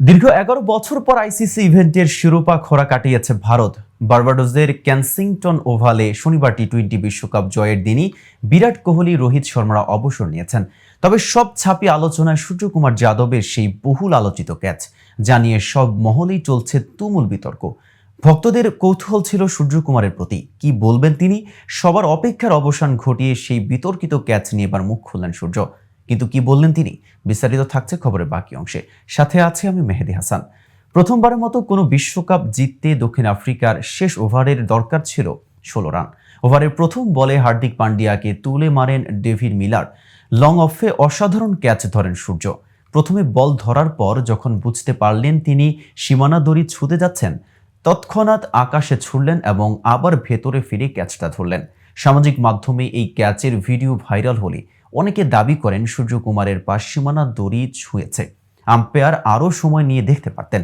দীর্ঘ এগারো বছর পর আইসিসি ইভেন্টের শিরোপা খরা কাটিয়েছে ভারত। বার্বাডোজের ক্যানসিংটন ওভালে শনিবার টি টোয়েন্টি বিশ্বকাপ জয়ের দিনই বিরাট কোহলি, রোহিত শর্মারা অবসর নিয়েছেন। তবে সব ছাপি আলোচনায় সূর্যকুমার যাদবের সেই বহুল আলোচিত ক্যাচ জানিয়ে সব মহলেই চলছে তুমুল বিতর্ক। ভক্তদের কৌতূহল ছিল সূর্যকুমারের প্রতি। কি বলবেন তিনি? সবার অপেক্ষার অবসান ঘটিয়ে সেই বিতর্কিত ক্যাচ নিয়ে এবার মুখ খুললেন সূর্য। কিন্তু কি বললেন তিনি? বিস্তারিত থাকছে খবরের বাকি অংশে। সাথে আছে আমি মেহেদি হাসান। প্রথমবারের মতো কোনো বিশ্বকাপ জিততে দক্ষিণ আফ্রিকার শেষ ওভারের দরকার ছিল ষোলো রান। ওভারের প্রথম বলে হার্দিক পান্ডিয়াকে তুলে মারেন ডেভিড মিলার। লং অফে অসাধারণ ক্যাচ ধরেন সূর্য। প্রথমে বল ধরার পর যখন বুঝতে পারলেন তিনি সীমানা দড়ি ছুঁতে যাচ্ছেন, তৎক্ষণাৎ আকাশে ছুড়লেন এবং আবার ভেতরে ফিরে ক্যাচটা ধরলেন। সামাজিক মাধ্যমে এই ক্যাচের ভিডিও ভাইরাল হলে অনেকে দাবি করেন সূর্যকুমারের পাশ সীমানা দড়ি ছুঁয়েছে। আম্পায়ার আরও সময় নিয়ে দেখতে পারতেন।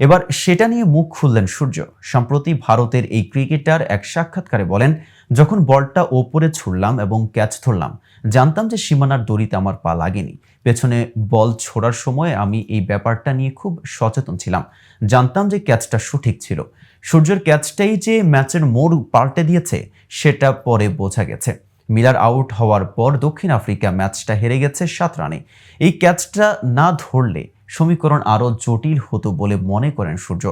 এবার সেটা নিয়ে মুখ খুললেন সূর্য। সম্প্রতি ভারতের এই ক্রিকেটার এক সাক্ষাৎকারে বলেন যখন বলটা ওপরে ছুড়লাম এবং ক্যাচ ধরলাম, জানতাম যে সীমানার দড়িতে আমার পা লাগেনি। পেছনে বল ছোড়ার সময় আমি এই ব্যাপারটা নিয়ে খুব সচেতন ছিলাম। জানতাম যে ক্যাচটা সঠিক ছিল। সূর্যের ক্যাচটাই যে ম্যাচের মোড় পাল্টে দিয়েছে, সেটা পরে বোঝা গেছে। মিলার আউট হওয়ার পর দক্ষিণ আফ্রিকা ম্যাচটা হেরে গেছে সাত রানে। এই ক্যাচটা না ধরলে সমীকরণ আরও জটিল হতো বলে মনে করেন সূর্য।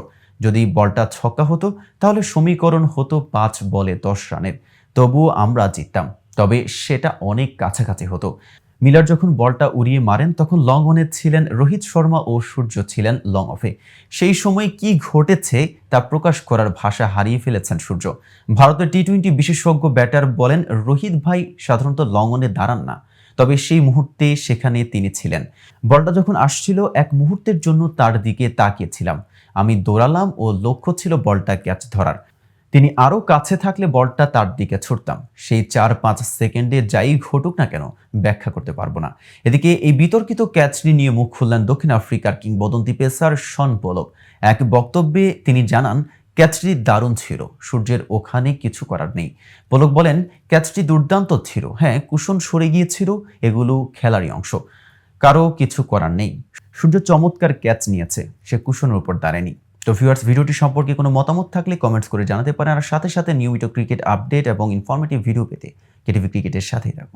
যদি বলটা ছক্কা হতো তাহলে সমীকরণ হতো পাঁচ বলে দশ রানের। তবুও আমরা জিততাম। তবে সেটা অনেক কাছাকাছি হতো। মিলার যখন বলটা উড়িয়ে মারেন, তখন লং অনে ছিলেন রোহিত শর্মা ও সূর্য ছিলেন লং অফে সেই সময় কি ঘটেছে তা প্রকাশ করার ভাষা হারিয়ে ফেলেছেন সূর্য। ভারতের টি টোয়েন্টি বিশেষজ্ঞ ব্যাটার বলেন, রোহিত ভাই সাধারণত লং অনে দাঁড়ান না। তবে সেই মুহূর্তে সেখানে তিনি ছিলেন। বলটা যখন আসছিল, এক মুহূর্তের জন্য তার দিকে তাকিয়েছিলাম। আমি দৌড়ালাম ও লক্ষ্য ছিল বলটা ক্যাচ ধরার। তিনি আরও কাছে থাকলে বলটা তার দিকে ছুটতাম। সেই চার পাঁচ সেকেন্ডে যাই ঘটুক না কেন, ব্যাখ্যা করতে পারব না। এদিকে এই বিতর্কিত ক্যাচটি নিয়ে মুখ খুললেন দক্ষিণ আফ্রিকার কিংবদন্তি পেসার শন পোলক। এক বক্তব্যে তিনি জানান, ক্যাচটি দারুণ ছিল, সূর্যের ওখানে কিছু করার নেই। পোলক বলেন, ক্যাচটি দুর্দান্ত ছিল। হ্যাঁ কুশন সরে গিয়েছিল, এগুলো খেলারই অংশ। কারও কিছু করার নেই। সূর্য চমৎকার ক্যাচ নিয়েছে, সে কুশনের উপর দাঁড়ায়নি। তো ভিউয়ার্স ভিডিওটি সম্পর্কে কোনো মতামত থাকলে কমেন্টস করে জানাতে পারেন। আর সাথে সাথে নিয়মিত ক্রিকেট আপডেট এবং ইনফরমেটিভ ভিডিও পেতে কেটিভি ক্রিকেটের সাথেই থাকুন।